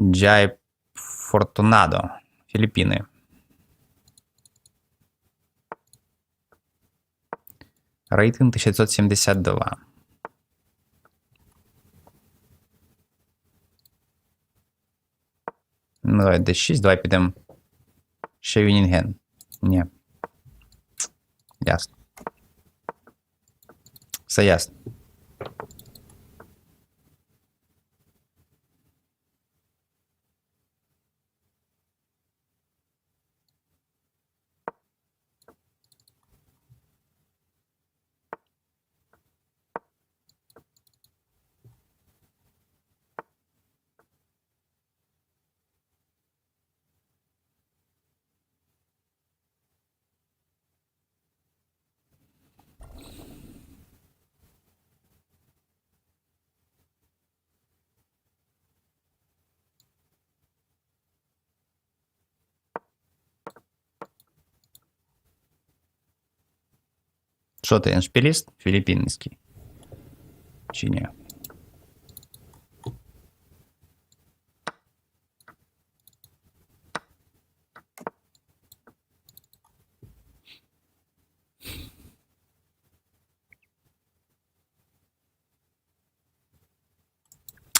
Джай Фортунадо. Філіппіни. Рейтинг 1972. Ну, давай D6, давай підемо. Шевінінген. Ні. Ясно. Все ясно. Що ти, еншпіліст? Філіппінський. Чи ні?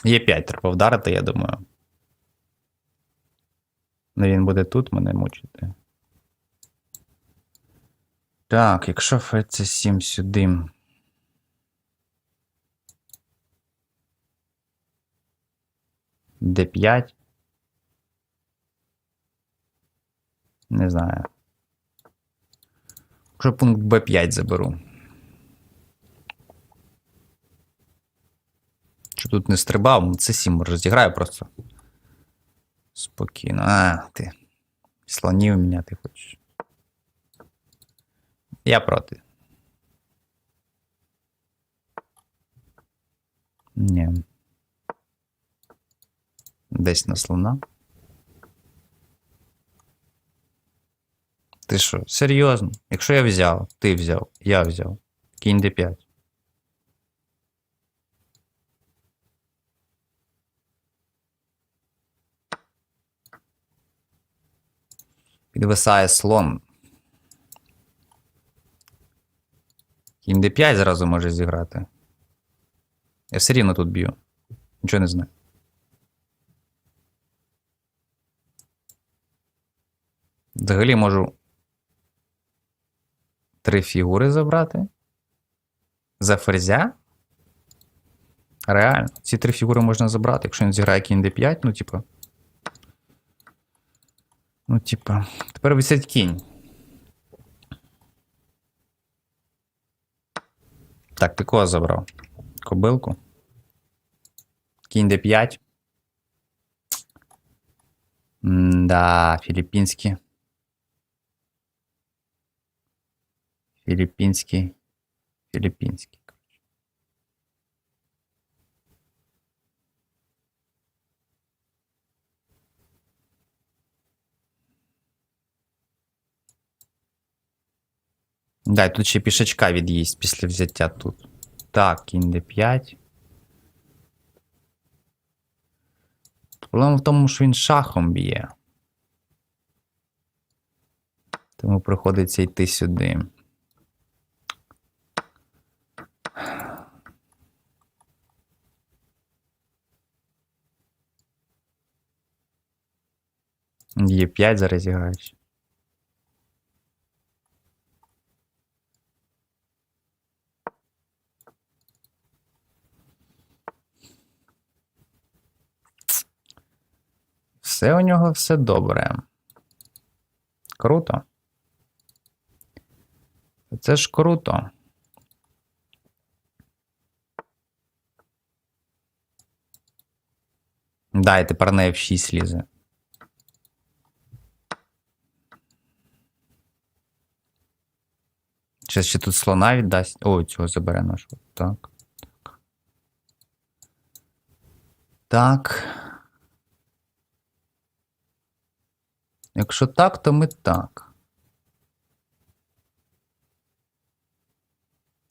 Є 5 треба вдарити, я думаю. Ну він буде тут мене мучити. Так, якщо фц 7 сюди. Д5. Не знаю. Якщо пункт Б5 заберу. Що тут не стрибав, це 7 може розіграю просто. Спокійно. А, ти. Слонів міняти хочеш. Я проти. Ні. Десь на слона. Ти що, серйозно? Якщо я взяв, ти взяв, я взяв. Кінь d5. Підвисає слон. Кінь d5 зразу може зіграти. Я все рівно тут б'ю. Нічого не знаю. Взагалі можу три фігури забрати. За ферзя. Реально, ці три фігури можна забрати, якщо він зіграє кінь d5, ну, типа. Ну, типа. Тепер висять кінь. Так, ти кого забрав? Кобилку. Кінь d5. Да, філіппінські. Філіппінський. Філіппінський. Да, тут ще пішачка від'їсть після взяття тут. Так, кінь d5. Проблема в тому, що він шахом б'є. Тому приходиться йти сюди. Є 5 зараз зіграєш. Все у нього все добре. Круто. Це ж круто. Да, і тепер на F6 лізе. Зараз ще тут слона віддасть. О, цього забере нашого. Так. Так. Так. Якщо так, то ми так.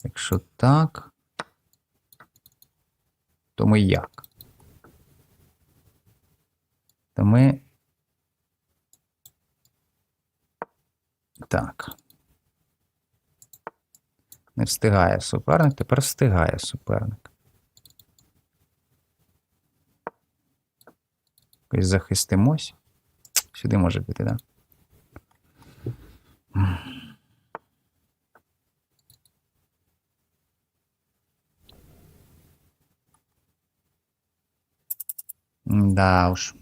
Якщо так, то ми як? то ми. Так. Не встигає суперник, тепер встигає суперник. Якось захистимось. Сюди може піти, так? Да? Да уж.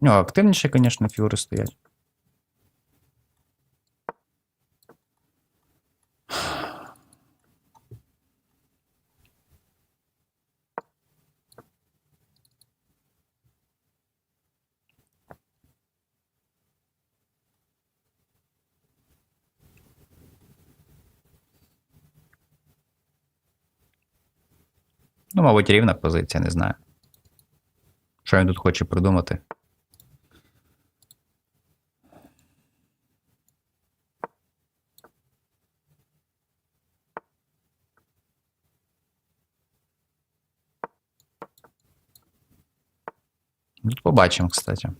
Ну, активніше, звісно, фігури стоять. Ну, мабуть, рівна позиція, не знаю. Що він тут хоче придумати? Побачимо, кстати.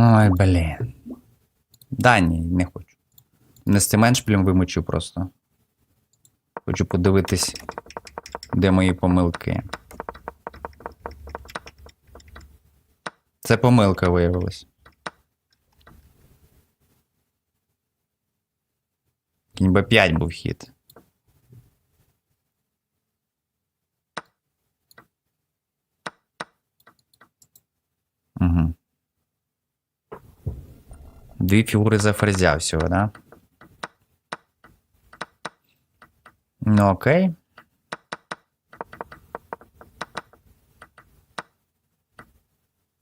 Ой, блін. Да, ні, не хочу. Не з цим еншпілем вимочу просто. Хочу подивитись, де мої помилки. Це помилка виявилась. Кінь Б5 був хід. Дві фігури за ферзя всього, да? Ну, окей.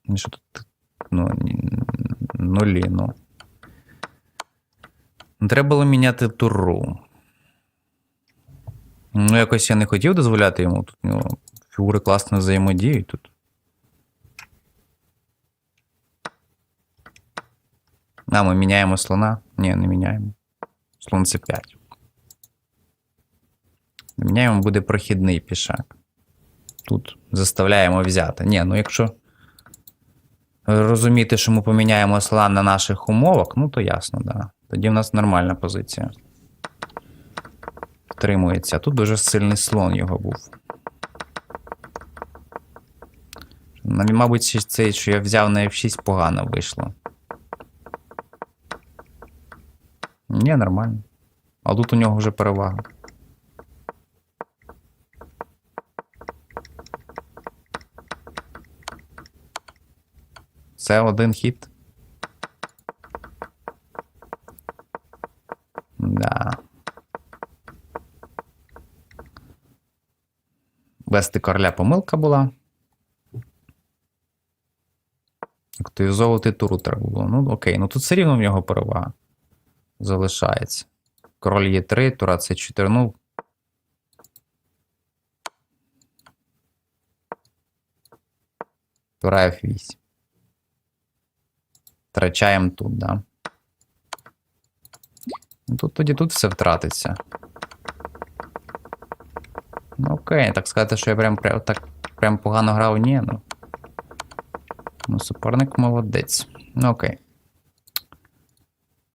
Ну, Що тут? Ну, нулі, ну. Ну, Треба було міняти туру. Ну, якось я не хотів дозволяти йому. Тут у нього фігури класно взаємодіють тут. А, ми міняємо слона? Ні, не міняємо. Слон це 5. Міняємо буде прохідний пішак. Тут заставляємо взяти. Ні, ну якщо розуміти, що ми поміняємо слон на наших умовах, ну то ясно, да. Тоді в нас нормальна позиція. Втримується. Тут дуже сильний слон його був. Мабуть, цей, що я взяв на F6, погано вийшло. Ні, нормально. А тут у нього вже перевага. Це один хід. Да. Вести короля помилка була. Активізовувати туру треба було. Ну, окей, ну тут все рівно в нього перевага. Залишається. Король є 3, тура це 4. Ну. Тура F8. Втрачаємо тут, да. Ну, Тут тоді тут все втратиться. Ну, окей, так сказати, що я прям, прям, так, прям погано грав, ні, ну. Ну, суперник молодець. Ну, окей.